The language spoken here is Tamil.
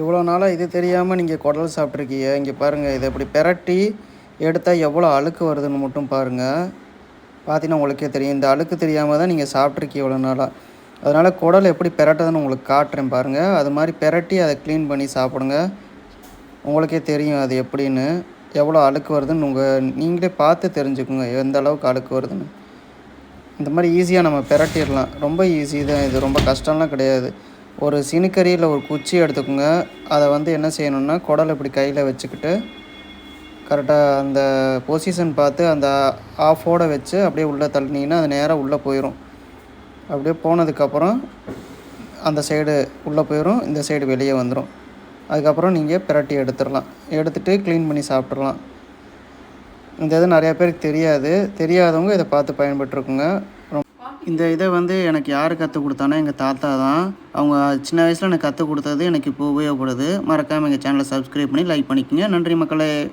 இவ்வளோ நாளாக இது தெரியாமல் நீங்கள் குடல் சாப்பிட்ருக்கீங்க இங்கே பாருங்கள் இதை இப்படி பெரட்டி எடுத்தால் எவ்வளோ அழுக்கு வருதுன்னு மட்டும் பாருங்கள் பார்த்தீங்கன்னா உங்களுக்கே தெரியும். இந்த அழுக்கு தெரியாமல் தான் நீங்கள் சாப்பிட்ருக்கீங்க இவ்வளோ நாளாக அதனால் குடல் எப்படி பெரட்டுதுன்னு உங்களுக்கு காட்டுறேன் பாருங்கள் அது மாதிரி பெரட்டி அதை க்ளீன் பண்ணி சாப்பிடுங்க. உங்களுக்கே தெரியும் அது எப்படின்னு. எவ்வளோ அழுக்கு வருதுன்னு உங்கள் நீங்களே பார்த்து தெரிஞ்சுக்குங்க. எந்த அளவுக்கு அழுக்கு வருதுன்னு. இந்த மாதிரி ஈஸியாக நம்ம பெரட்டிடலாம். ரொம்ப ஈஸி தான் இது. ரொம்ப கஷ்டம்லாம் கிடையாது. ஒரு சினிக்கரியில் ஒரு குச்சி எடுத்துக்கோங்க. அதை வந்து என்ன செய்யணும்னா குடல் இப்படி கையில் வச்சுக்கிட்டு கரெக்டாக அந்த பொசிஷன் பார்த்து அந்த ஆஃபோட வச்சு அப்படியே உள்ளே தள்ளினீங்கன்னா அது நேராக உள்ளே போயிடும் அப்படியே போனதுக்கப்புறம் அந்த சைடு உள்ளே போயிடும் இந்த சைடு வெளியே வந்துடும் அதுக்கப்புறம் நீங்கள் பிரட்டி எடுத்துடலாம். எடுத்துகிட்டு க்ளீன் பண்ணி சாப்பிட்றலாம் இந்த இது நிறையா பேருக்கு தெரியாது. தெரியாதவங்க இதை பார்த்து பயன்பட்டுருக்குங்க இந்த இதை வந்து எனக்கு யார் கற்றுக் கொடுத்தானோ எங்கள் தாத்தா தான். அவங்க சின்ன வயசில் எனக்கு கற்றுக் கொடுத்தது எனக்கு இப்போ உபயோகப்படுது. மறக்காமல் எங்கள் சேனலை சப்ஸ்கிரைப் பண்ணி லைக் பண்ணிக்கோங்க. நன்றி மக்களே.